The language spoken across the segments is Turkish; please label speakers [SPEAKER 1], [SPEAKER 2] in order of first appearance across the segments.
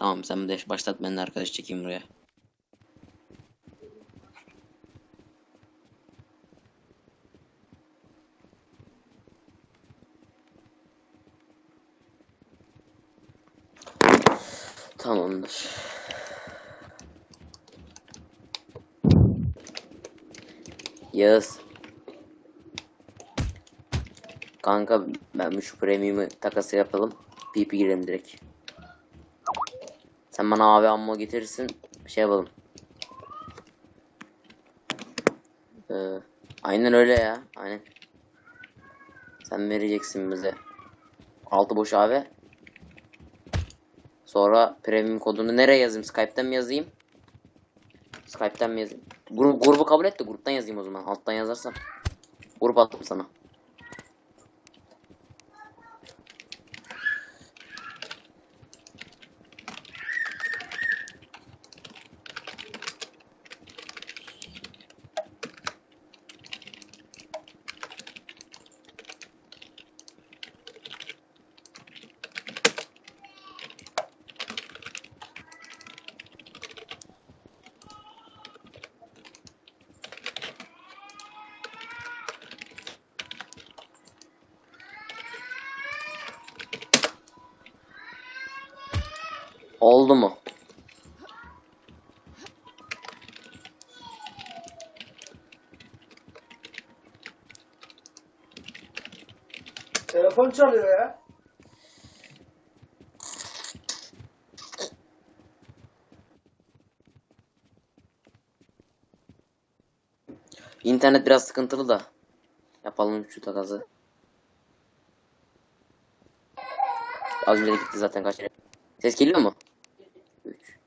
[SPEAKER 1] Tamam sen de başlat ben de arkadaş çekeyim buraya. Tamamdır. Yağız. Kanka ben şu premium'u takası yapalım. PP girelim direkt. Sen bana abi ammo getirirsin. Şey yapalım. Ee, aynen öyle ya. Aynen. Sen vereceksin bize. Altı boş abi. Sonra premium kodunu nereye yazayım? Skype'ten mi yazayım? Skype'ten mi yazayım? Grup, grubu kabul et de gruptan yazayım o zaman. Alttan yazarsam. Grup attım sana. Oldu mu?
[SPEAKER 2] Telefon çalıyor ya.
[SPEAKER 1] İnternet biraz sıkıntılı da. Yapalım şu takası. Az önce de gitti zaten kaç. Ses geliyor mu?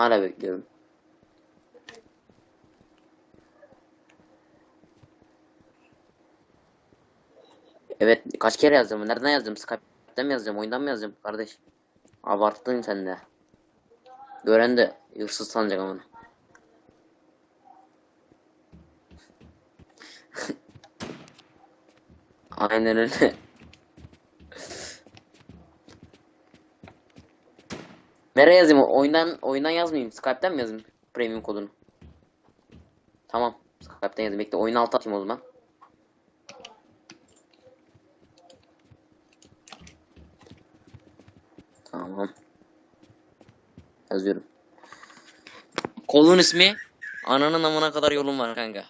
[SPEAKER 1] Hala bekliyorum. Evet kaç kere yazdım? Nereden yazdım? Skype'den mi yazacağım? Oyundan mı yazacağım kardeş? Abarttın sen de. Gören de hırsız sanacak ama. Aynen öyle. Nereye yazayım? Oyundan oyundan yazmayayım. Skype'ten mi yazayım premium kodunu? Tamam. Skype'ten yazayım. Bekle oyunu alt atayım o zaman. Tamam. Yazıyorum. Kolun ismi Ananın amına kadar yolun var kanka.